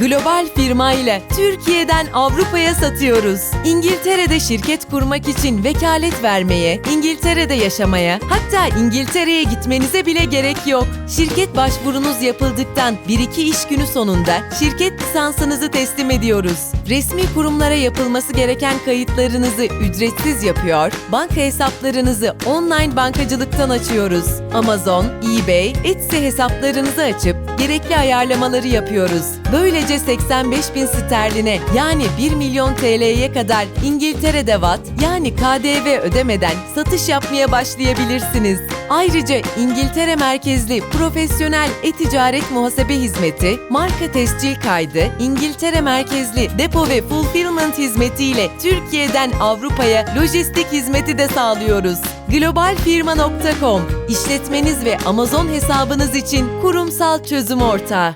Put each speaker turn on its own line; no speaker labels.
Global firma ile Türkiye'den Avrupa'ya satıyoruz. İngiltere'de şirket kurmak için vekalet vermeye, İngiltere'de yaşamaya, hatta İngiltere'ye gitmenize bile gerek yok. Şirket başvurunuz yapıldıktan 1-2 iş günü sonunda şirket lisansınızı teslim ediyoruz. Resmi kurumlara yapılması gereken kayıtlarınızı ücretsiz yapıyor, banka hesaplarınızı online bankacılıktan açıyoruz. Amazon, eBay, Etsy hesaplarınızı açıp gerekli ayarlamaları yapıyoruz. Böylece 85 bin sterline yani 1 milyon TL'ye kadar İngiltere'de VAT yani KDV ödemeden satış yapmaya başlayabilirsiniz. Ayrıca İngiltere merkezli profesyonel e-ticaret muhasebe hizmeti, marka tescil kaydı, İngiltere merkezli depo ve fulfillment hizmetiyle Türkiye'den Avrupa'ya lojistik hizmeti de sağlıyoruz. Globalfirma.com işletmeniz ve Amazon hesabınız için kurumsal çözüm ortağı.